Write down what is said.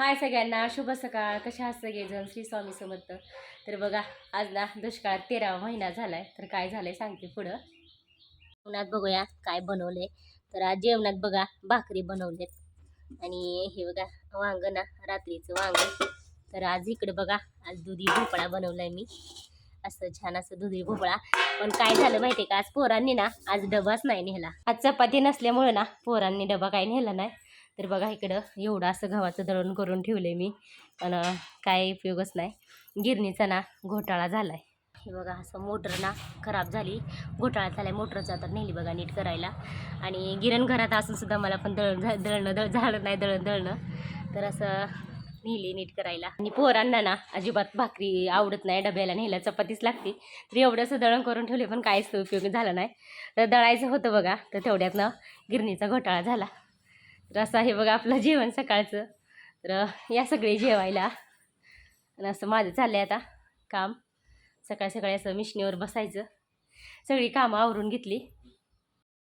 हाय सगळ्यांना शुभ सकाळ. कशा आहात सगळेजण? श्री स्वामी समर्थ. तर बघा आज ना दुष्काळात तेरावा महिना झालाय. तर काय झालंय सांगते पुढं. जेवणात बघूया काय बनवलंय. तर आज जेवणात बघा भाकरी बनवलेत. आणि हे बघा वांग ना रात्रीचं वांग. तर आज इकडे बघा आज दुधी भोपळा बनवलाय मी. असं छान असं दुधी भोपळा. पण काय झालं माहितीये का? आज पोरांनी ना आज डबाच नाही नेला. आज चपाती नसल्यामुळे ना पोरांनी डबा काय नेला नाही. तर बघा इकडं एवढं असं गव्हाचं दळण करून ठेवलंय मी. पण काय उपयोगच नाही. गिरणीचा ना घोटाळा झालाय. हे बघा असं मोटर ना खराब झाली. घोटाळा झालाय मोटरचा तर नेली बघा नीट करायला. आणि गिरण घरात असून सुद्धा मला पण दळण झा- दळणं दळ झालं नाही दळण दळणं. तर असं नेली नीट करायला. आणि पोरांना ना अजिबात भाकरी आवडत नाही. डब्याला नेला चपातीच लागते. तर एवढं असं दळण करून ठेवले पण काहीच उपयोग झाला नाही. तर दळायचं होतं बघा तर तेवढ्यातनं गिरणीचा घोटाळा झाला. तर असं आहे बघा आपलं जेवण सकाळचं. तर या सगळे जेवायला. आणि असं माझं चाललं आहे आता काम. सकाळी सकाळी असं मिशनीवर बसायचं. सगळी कामं आवरून घेतली.